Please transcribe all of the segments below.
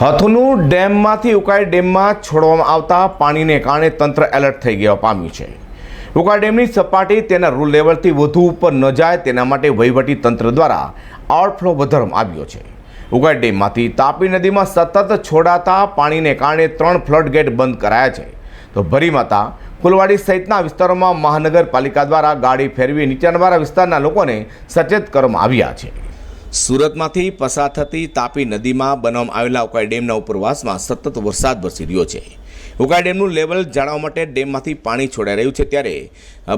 હથનું ડેમમાંથી ઉકાઈ ડેમમાં છોડવામાં આવતા પાણીને કારણે તંત્ર એલર્ટ થઈ ગયા પામ્યું છે. ઉકાઈ ડેમની સપાટી તેના રૂલ લેવલથી વધુ ઉપર ન જાય તેના માટે વહીવટી તંત્ર દ્વારા આઉટફ્લો વધારવામાં આવ્યો છે. ઉકાઈ ડેમમાંથી તાપી નદીમાં સતત છોડાતા પાણીને કારણે ત્રણ ફ્લડ ગેટ બંધ કરાયા છે. તો ભરીમાતા ફુલવાડી સહિતના વિસ્તારોમાં મહાનગરપાલિકા દ્વારા ગાડી ફેરવી નીચાણવાળા વિસ્તારના લોકોને સચેત કરવામાં આવ્યા છે. સુરતમાંથી પસાર થતી તાપી નદીમાં બનાવવામાં આવેલા ઉકાઈ ડેમના ઉપરવાસમાં સતત વરસાદ વરસી રહ્યો છે. ઉકાઈ ડેમનું લેવલ જાણવા માટે ડેમમાંથી પાણી છોડાઈ રહ્યું છે ત્યારે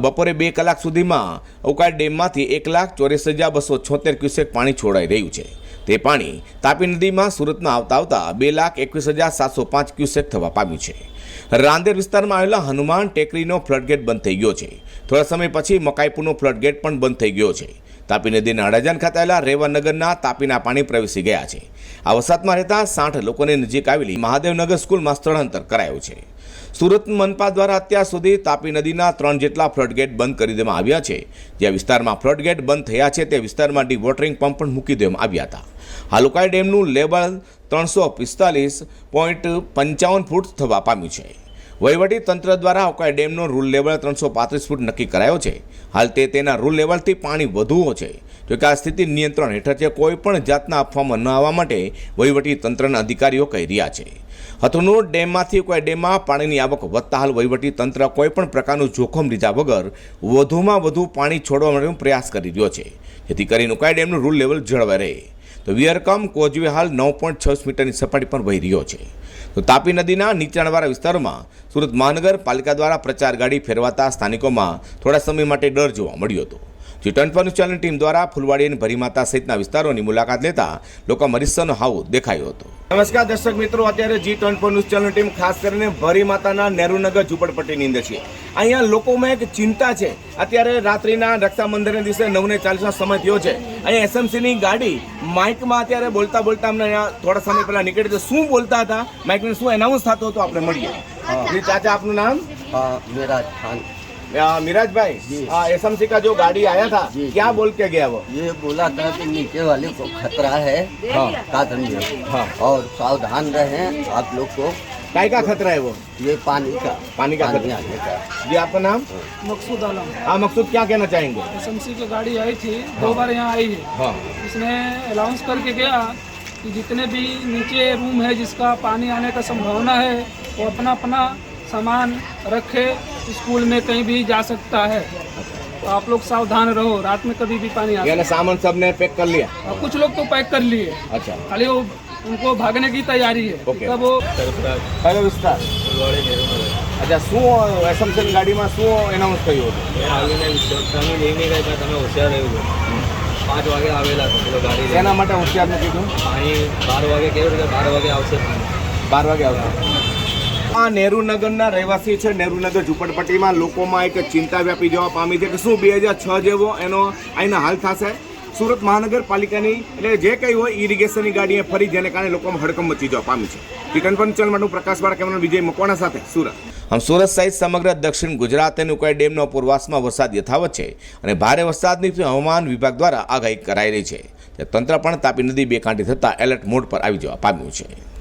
બપોરે બે કલાક સુધીમાં ઉકાઈ ડેમમાંથી એક લાખ ચોરીસ હજાર બસો છોતેર ક્યુસેક પાણી છોડાઈ રહ્યું છે. તે પાણી તાપી નદીમાં સુરતમાં આવતા આવતા બે લાખ એકવીસ હજાર સાતસો પાંચ ક્યુસેક થવા પામ્યું છે. રાંદેર વિસ્તારમાં આવેલા હનુમાન ટેકરીનો ફ્લડગેટ બંધ થઈ ગયો છે. થોડા સમય પછી મકાઈપુરનો ફ્લડગેટ પણ બંધ થઈ ગયો છે. તાપી નદીના અડાજણ ખાતે આવેલા રેવાનગરના તાપીના પાણી પ્રવેશી ગયા છે. આ વરસાદમાં રહેતા સાઠ લોકોને નજીક આવેલી મહાદેવનગર સ્કૂલમાં સ્થળાંતર કરાયું છે. સુરત મનપા દ્વારા અત્યાર સુધી તાપી નદીના ત્રણ જેટલા ફ્લડગેટ બંધ કરી દેવામાં આવ્યા છે. જ્યાં વિસ્તારમાં ફ્લડગેટ બંધ થયા છે તે વિસ્તારમાં ડીવોટરિંગ પંપ પણ મૂકી દેવામાં આવ્યા હતા. હાલુકાઈ ડેમનું લેવલ ત્રણસો પિસ્તાલીસ પોઈન્ટ પંચાવન ફૂટ થવા પામ્યું છે. વહીવટી તંત્ર દ્વારા ઉકાઈ ડેમનો રૂલ લેવલ ત્રણસો પાંત્રીસ ફૂટ નક્કી કરાયો છે. હાલ તે તેના રૂલ લેવલથી પાણી વધુ છે. જોકે આ સ્થિતિ નિયંત્રણ હેઠળ છે કોઈપણ જાતના અફવામાં ન આવવા માટે વહીવટી તંત્રના અધિકારીઓ કહી રહ્યા છે. હથનુર ડેમમાંથી કોઈ ડેમમાં પાણીની આવક વધતા હાલ વહીવટી તંત્ર કોઈપણ પ્રકારનું જોખમ લીધા વગર વધુમાં વધુ પાણી છોડવા માટેનો પ્રયાસ કરી રહ્યો છે. જેથી કરીને ઉકાઈ ડેમનું રૂલ લેવલ જળવાઈ રહે. તો વિયરકમ કોઝવે હાલ નવ પોઈન્ટ છ મીટરની સપાટી પર વહી રહ્યો છે. તો તાપી નદીના નીચાણવાળા વિસ્તારોમાં સુરત મહાનગરપાલિકા દ્વારા પ્રચાર ગાડી ફેરવાતા સ્થાનિકોમાં થોડા સમય માટે ડર જોવા મળ્યો હતો. ચૂંટણ પર ચેનલ ટીમ દ્વારા ફુલવાડી અને ભરીમાતા સહિતના વિસ્તારોની મુલાકાત લેતા લોકો મરીસનો હાવ દેખાયો હતો. નમસ્કાર દર્શક મિત્રો અત્યારે જી ટન પર ન્યૂઝ ચેનલ ટીમ ખાસ કરીને ભરી માતાના નહેરુનગર ઝુંપડપટ્ટીની અંદર છે. અહીંયા લોકોમાં એક ચિંતા છે. અત્યારે રાત્રિના રક્ષાબંધનના દિવસે નવ ને ચાલીસનો સમય થયો છે. અહીંયા એસએમસીની ગાડી માઇકમાં અત્યારે બોલતા બોલતા અમને અહીંયા થોડા સમય પહેલા નીકળી હતી શું બોલતા હતા? માઇકને શું એનાઉન્સ થતો હતો? આપણે મળીએ. ચાચા આપનું નામ? મેરાજ ખાન. मिराज भाई आ, एसएमसी का जो गाड़ी आया था जी, क्या जी। बोल के गया वो? ये बोला था कि नीचे वाले को खतरा है। हाँ। हाँ। और सावधान रहें आप लोग को काय का खतरा है वो? ये पानी का। पानी का खतरा। जी आपका नाम? मकसूद आलम। हाँ मकसूद क्या कहना चाहेंगे? एसएमसी की गाड़ी आई थी दो बार यहाँ आई है। हाँ। इसने अनाउंस करके गया कि जितने भी नीचे रूम है जिसका पानी आने का संभावना है वो अपना अपना सामान रखे स्कूल में कहीं भी जा सकता है तो आप लोग सावधान रहो रात में कभी भी पानी आ यानी सामान सब ने पैक कर लिया और कुछ लोग तो पैक कर लिए अच्छा खाली वो उनको भागने की तैयारी है ओके। तब वो કયો વિસ્તાર અચ્છા શું એસએમસી ની ગાડીમાં શું એનાઉન્સ થયું હતું એ આવીને તમે લઈને ગયા હતા તમે હોશિયાર રહ્યું છે પાંચ વાગે આવેલા હતા પેલો ગાડી લઈને. શેના માટે હોશિયારનું કીધું પાણી બાર વાગે કેવું કે બાર વાગે આવશે પાણી બાર વાગે આવશે આ નહેરુનગરના રહેવાસી છે. નહેરુનગર ઝુંપડપટ્ટીમાં લોકોમાં એક ચિંતા વ્યાપી જવા પામી છે કે શું બે હજાર છ જેવો એનો અહીંના હાલ થશે? સુરત મહાનગરપાલિકાની એટલે જે કંઈ હોય ઇરિગેશનની ગાડીએ ફરી જેને કારણે લોકોમાં હડકમ મચી જવા પામી છે. ચિકન પંચલ માટે પ્રકાશવાળા કેમેરા વિજય મકવાણા સાથે સુરત. આમ સુરત સહિત સમગ્ર દક્ષિણ ગુજરાત અને ઉકાઈ ડેમનો પૂર્વાસમાં વરસાદ યથાવત છે અને ભારે વરસાદની હવામાન વિભાગ દ્વારા આગાહી કરાઈ રહી છે. તંત્ર પણ તાપી નદી બે કાંઠે થતાં એલર્ટ મોડ પર આવી જવા પામ્યું છે.